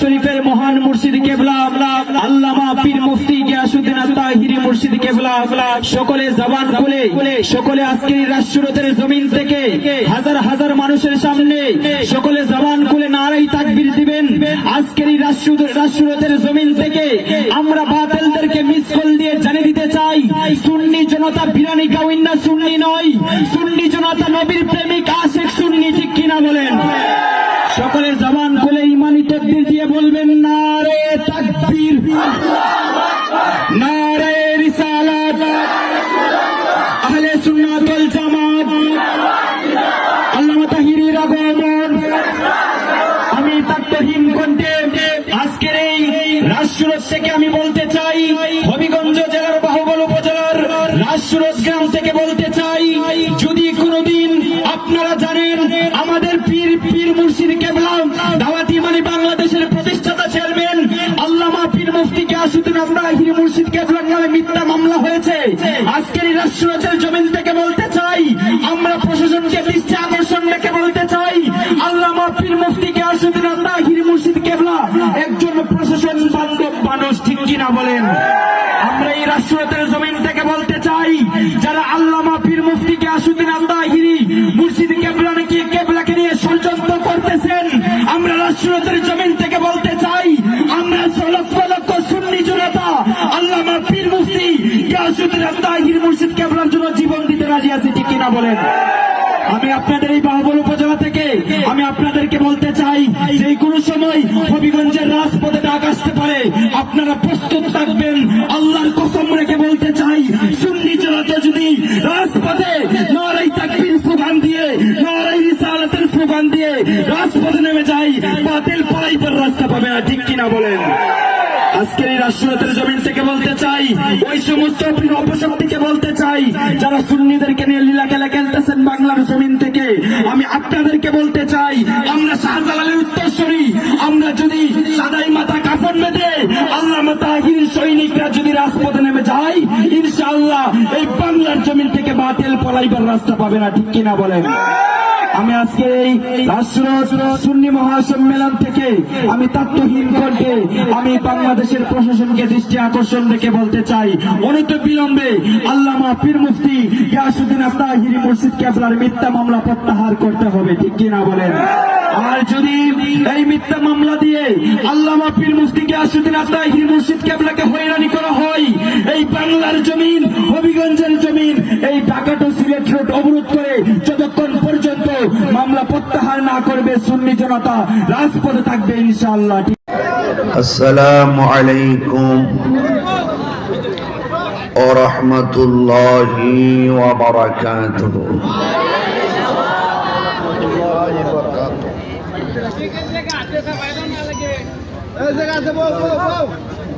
শরীফের মহান মুর্শিদ কেবলা। আল্লামা পীর মুফতি গিয়াসুদ্দিন আত্মাহিরি মুর্শিদ কেবলা। সকলে জবান খুলে, সকলে আজকের রাষ্ট্রতের জমিন থেকে হাজার হাজার মানুষের সামনে সকলে জবান খুলে নারাই তাকবীর দিবেন। আজকের এই জমিন থেকে আমরা বাতিলদেরকে মিস কল দিয়ে জানিয়ে দিতে চাই, সুন্নি জনতা বিরানি কাউন্না সুন্নি নয়, সুন্নি জনতা নবীর প্রেমিক রাষ্ট্ররোড থেকে আমি বলতে চাই, হবিগঞ্জ জেলার বাহুবল উপজেলার রাষ্ট্ররোড গ্রাম থেকে বলতে চাই, যদি কোনোদিন আপনারা জানেন, আমাদের পীর পীর মুর্শিদ কেবলা, দাওয়াতি মানে বাংলাদেশের প্রতিষ্ঠাতা চেয়ারম্যান, আল্লামা পীর মুফতি কে আসুদিন আমরা হির মুর্শিদ কেবলার নামে মিথ্যা মামলা হয়েছে। আজকের এই রাষ্ট্ররোডের কিনা বলেন? আমরা এই রাষ্ট্রতের জমিন থেকে বলতে চাই, যারা আল্লামা পীর মুফতিকে আসুদ্দিন আন্দাহিরি, মুর্শিদ কেবলা নাকি কেবলাকে নিয়ে ষড়যন্ত্র করতেছেন, আমরা রাষ্ট্রতের জমিন থেকে বলতে চাই, আমরা লক্ষ লক্ষ সুন্নি জনতা আল্লামা পীর মুফতি আসুদ্দিন আন্দাহিরি মুর্শিদ কেবলার জন্য জীবন দিতে রাজি আছি, ঠিক কিনা বলেন? আমি আপনাদের এই বাহুবল উপজেলা থেকে আমি আপনাদেরকে বলতে চাই, যে কোনো সময় হবিগঞ্জের রাজপথে ডাক আসতে পারে, আপনারা প্রস্তুত থাকবেন, আল্লাহর কসম রেখে বলতে চাই, সুন্নি জনতা যদি রাজপথে নারাই তাকবীর দিয়ে, নারাই রিসালাতের স্লোগান দিয়ে রাজপথে নেমে যাই, বাতিল রাস্তা পাবে না, ঠিক কিনা বলেন? আজকের এই রাষ্ট্রীয়তার জমিন থেকে বলতে চাই, ওই সমস্ত অপশক্তিকে বলতে চাই, যারা সুন্নিদেরকে নিয়ে লীলা খেলা আমি আপনাদেরকে বলতে চাই, আমরা শাহজালালের উত্তরস্বরী আমরা যদি সাদাই মাথা কাফন বেঁধে আল্লাহ মাতাহির সৈনিকরা যদি রাজপথে নেমে যাই ইনশাআল্লাহ এই বাংলার জমিন থেকে বাতিল পলাইবার রাস্তা পাবে না, ঠিক কিনা বলেন? আমি আজকে এই রাষ্ট্র সুন্নি মহাসম্মেলন থেকে আমি তত্ত্বহীন কণ্ঠে আমি বাংলাদেশের প্রশাসনকে দৃষ্টি আকর্ষণ রেখে বলতে চাই। অনিত বিলম্বে আল্লামা পীর মুফতি গিয়াসুদ্দিন আফতাহিরি মুর্শিদ কেবলার মিথ্যা মামলা প্রত্যাহার করতে হবে, ঠিক কিনা বলেন? আর যদি এই মিথ্যা মামলা দিয়ে আল্লামা পীর মুফতি গিয়াসুদ্দিন আফতাহিরি মুর্শিদ কেবলাকে হয়রানি করা হয় এই বাংলার জমিন হবিগঞ্জের জমিন এই ঢাকা টু সিলেট রোড অবরোধ করে যতক্ষণ পর্যন্ত মামলা প্রত্যাহার না করবে সুন্নি জনতা রাজপথে থাকবে ইনশাআল্লাহ السلام عليكم ورحمة الله وبركاته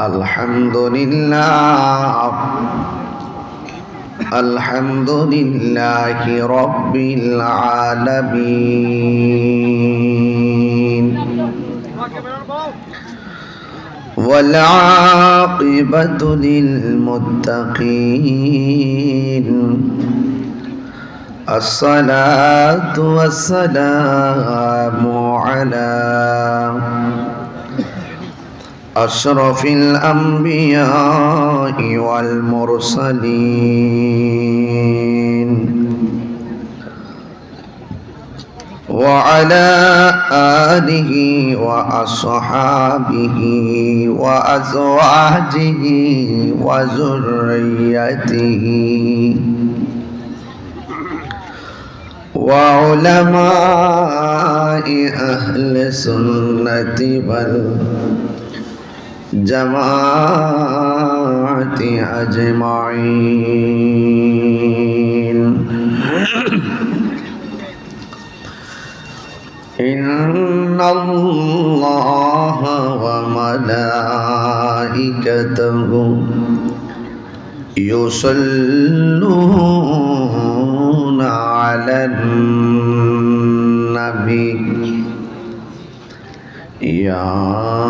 الحمد لله الحمد لله رب العالمين. والعاقبة للمتقين. الصلاة والسلام على أشرف الأنبياء والمرسلين. وعلى آله وأصحابه وأزواجه وذريته. وعلماء أهل السنة والجماعة. أجمعين إن الله وملائكته يصلون على النبي يا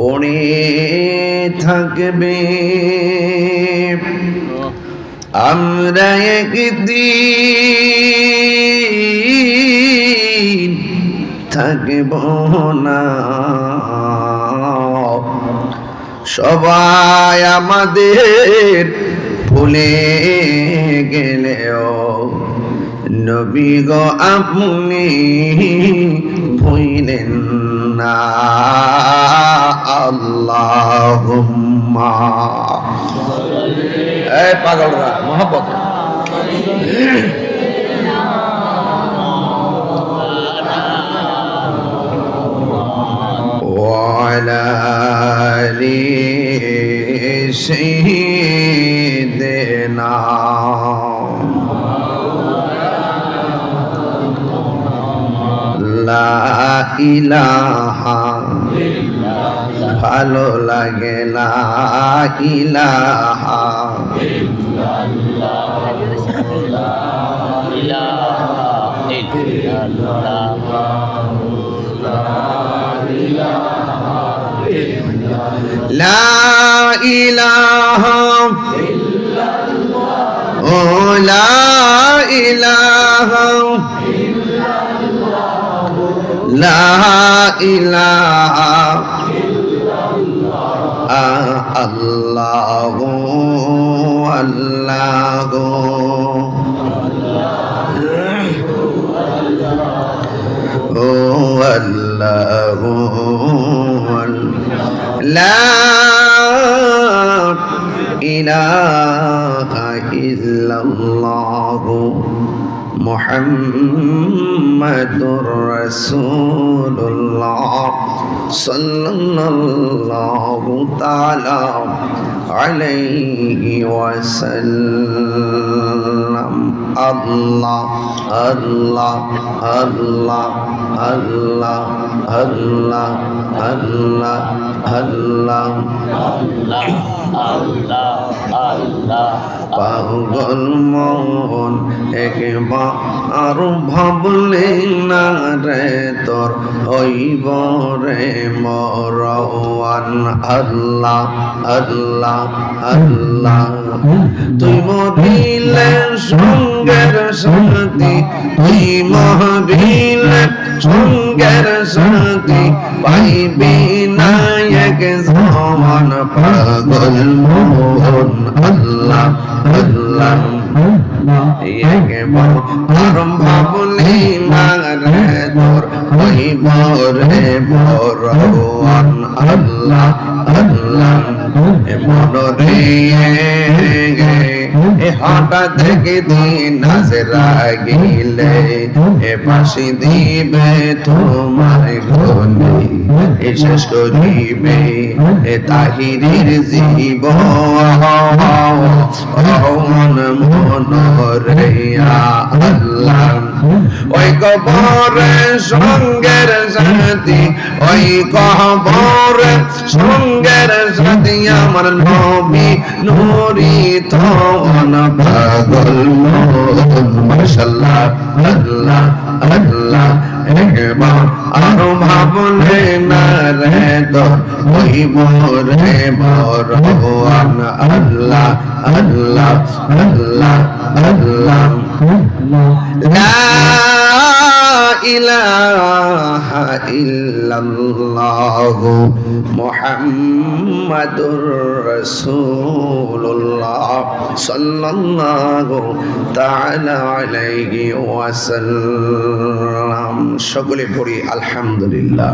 পড়ে থাকবে। আমরা একদিন থাকব না। সবাই আমাদের ভুলে গেলেও নবী গো আপনি ভুইলেন না আল্লাহুম্মা এই পাগলরা মোহাম্মত وعلى آل سيدنا লা ইলাহা। ভালো লাগে লা ইলাহা। লা ইলাহা। ও লা ইলাহা। لا إله إلا الله الله هو الله لا إله إلا الله محمد محمد رسول الله صلى الله تعالى عليه وسلم. الله الله الله الله الله الله الله. الله الله الله الله الله الله الله না রে তোর হইব রে মরওয়ান আল্লাহ আল্লাহ আল্লাহ। তুই মরিলে সঙ্গের সাথী, তুই মরিলে সঙ্গের সাথী, পাইবি নায়ক জমান পাগল মোহন আল্লাহ আল্লাহ। আরম ভাবলি মারে হইব রে মোর আল্লাহ আল্লাহ হঠাৎ থেকে দিন গিলে এ পাশে দিবে তোমার শেষ করিবে এ জীব মন মন ওই সঙ্গের সাথী, ওই সঙ্গের আমার নবী নুরি তন পাগল আল্লাহ আল্লাহ একবার আরও ভাবলে না রে ওই মোরে বরওয়ান আল্লাহ আল্লাহ আল্লাহ আল্লাহ لا ইলাহা ইল্লাল্লাহু মুহাম্মাদুর রাসূলুল্লাহ সাল্লাল্লাহু তাআলা আলাইহি ওয়াসাল্লাম। সকলে পড়ি আলহামদুলিল্লাহ।